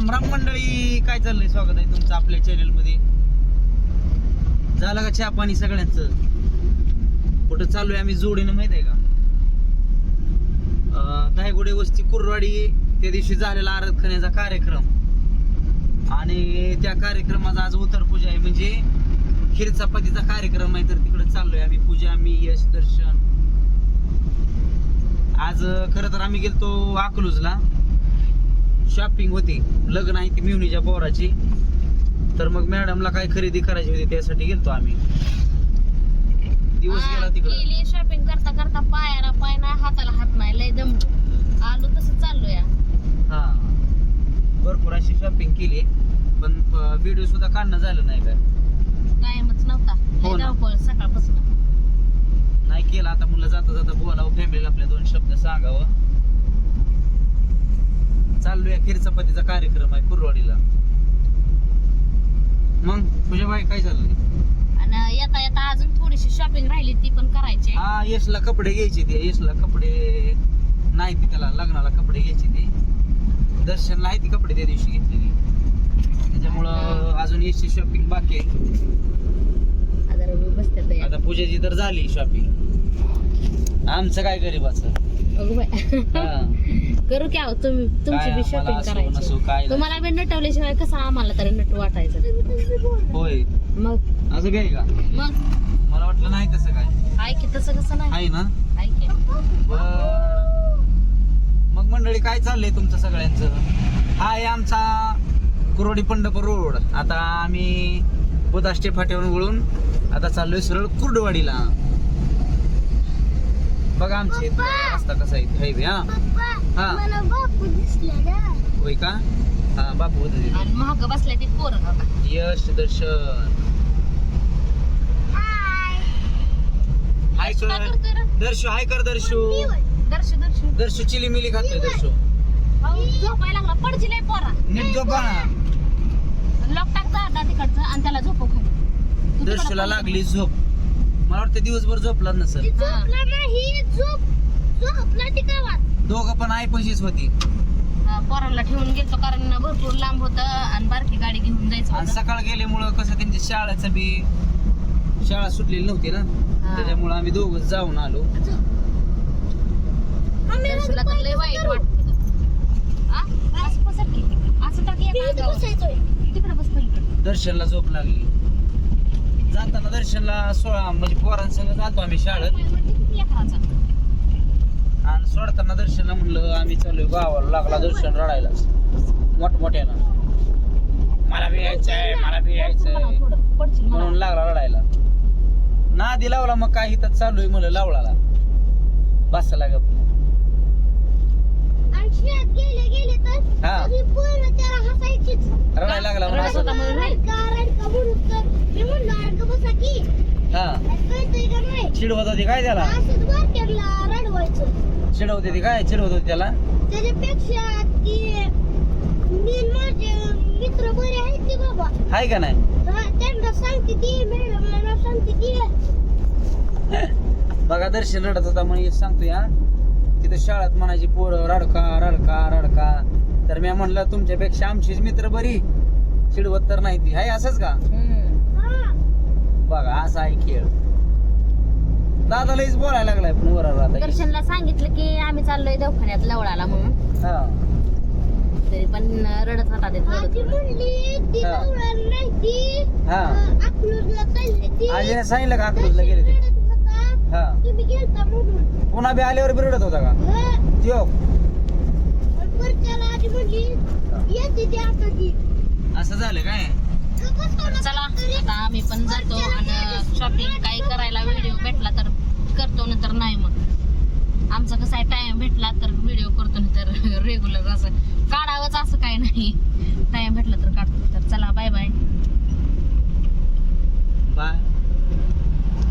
राम राम मंडळी काय चाललंय? स्वागत आहे तुमचं आपल्या चॅनलमध्ये झालं का चहा पाणी सगळ्यांचं? कुठं आहे आम्ही जोडीनं माहीत आहे का? अं, दहागुडे वस्ती कुरवाडी त्या दिवशी झालेला आरत कार्यक्रम. आणि त्या कार्यक्रमाचा आज उतर पूजा आहे. म्हणजे खीर चपातीचा कार्यक्रम आहे तर तिकडे चाललोय आम्ही. पूजा आम्ही यश दर्शन. आज खरं तर आम्ही गेलतो अकलूजला. शॉपिंग होती. लग्न आहे ती मिवणीच्या पोराची. तर मग मॅडमला काय खरेदी करायची होती त्यासाठी गेलतो आम्ही. दिवस गेला तिकडं. गेली शॉपिंग करता करता पायाला पाय नाही हाताला हात नाही लय दम. आलो तसं चाललो या हा. भरपूर अशी शॉपिंग केली. पण व्हिडिओ सुद्धा काढणं झालं नाही काय टाइमच नव्हता. हो लय ना. धावपळ सकाळपासून. नाही केलं. आता मुलं जाता जाता बोलावं. फॅमिलीला आपल्या दोन शब्द सांगावं. चाललोय खीर चपातीचा कार्यक्रम आहे कुरवाडीला. मग तुझ्या बाई काय चाललंय? आणि येता येता अजून थोडीशी शॉपिंग राहिली ती पण करायची. हा यशला कपडे घ्यायचे ते यशला कपडे नाही ती त्याला लग्नाला कपडे घ्यायचे ते. दर्शनला आहे ती कपडे त्या दिवशी घेतलेली. त्याच्यामुळं अजून यशची शॉपिंग बाकी आहे. आता पूजेची तर झाली शॉपिंग आमचं काय गरीबाचं? अगं. हा. करू की आहो तुम्ही तुमची काय बी शॉपिंग करायची. काय. तुम्हाला बी नटवल्याशिवाय कसं आम्हाला तरी नट वाटायचं? होय. मग? असं काय का? मग? मला वाटलं नाही तसं काय. आहे की तसं कसं नाही? आहे ना? आहे की. मग मंडळी काय चाललंय तुमचं सगळ्यांचं? हा आहे आमचा कुरोडी पंढरपूर रोड. आता आम्ही बुधाष्टे फाट्यावरून वळून आता चाललोय सरळ कुर्डवाडीला. बघा आमचे रस्ता कसा आहे. हायवे हा. हा. मला बापू दिसला ना होय का? हा बापू. आणि महाग बसल्या ती पोरं यश दर्शन. हाय. काय कर करतोय रे? दर्शू हाय कर दर्शू. दर्श दर्श. दर्शू चिली मिली खातोय दर्शू. अहो, झोपायला लागला. पडची लय पोरा. नीट झोपा ना. लॉक टाक जा आता तिकडचं आणि त्याला झोपव खाली तू तिकडं दर्शूला पड. लागली झोप. मला वाटतं दिवसभर झोपला नसेल. झोपला नाही झोप झोपला ती गावात. दोघं पण आई पशीच होती. हा, पोराला ठेवून गेलतो कारण भरपूर लांब होतं आणि बारकी गाडी घेऊन जायचं आणि होतं. सकाळ गेल्यामुळं कसं त्यांच्या शाळेचं बी शाळा सुटलेली नव्हती ना. त्याच्यामुळं आम्ही दोघं जाऊन आलो. तर लय वाईट वाटत असं टाकी तिकडे दर्शनला झोप लागली. जाताना दर्शनला सोळा म्हणजे पोरांसंग जातो आम्ही शाळेत. आणि सोडताना दर्शनला म्हणलं आम्ही चालू गावाला लागला दर्शन रडायला. मोठमोठ्यानं मला बी यायचंय मला बी यायचंय. म्हणून लागला रडायला. नादी लावला मग काही तर चालू आहे म्हणलं लावला बसायला गप. हा. रडायला लागला म्हणून. हा. चिडवत होती काय त्याला? चिडवत होती काय? चिडवत होती त्याला? त्याच्यापेक्षा मित्र बरे आहेत की बाबा? हाय का नाही? हा, त्यांना सांगते ती मॅडमला सांगते ती. बघा दर्शन रडत होता म्हणून सांगतो या. तिथं शाळेत म्हणायची पोरं रडका रडका रडका. तर मी म्हणलं तुमच्यापेक्षा आमचीच मित्र बरी. चिडवत तर नाही ती. हाय असंच का? बघा असा आहे खेळ. दादा लईच बोलायला लागलाय पण वर आता दर्शनला सांगितलं की आम्ही चाललोय दवाखान्यात लवळाला म्हणून. हा. तरी पण रडत होता ते थोडं आजी थोडं. म्हणली ती हा. नवरा नाही ती हा. अकलूजला चालली ती. आजीने सांगितलं का अकलूजला गेले ते रडत होता. हा. तुम्ही गेलता म्हणून. पुन्हा बी आल्यावर बी रडत होता का? हा. त्यो. आणि परच्याला आजी म्हणली येते ती आता ती. असं झालं काय? चला आता आम्ही पण जातो आणि शॉपिंग काही करायला व्हिडिओ भेटला तर करतो नंतर नाही मग. आमचा कसा आहे टाइम भेटला तर व्हिडिओ करतो नंतर रेग्युलर असं काढावंच असं काय नाही. टाइम भेटला तर काढतो तर चला बाय बाय बाय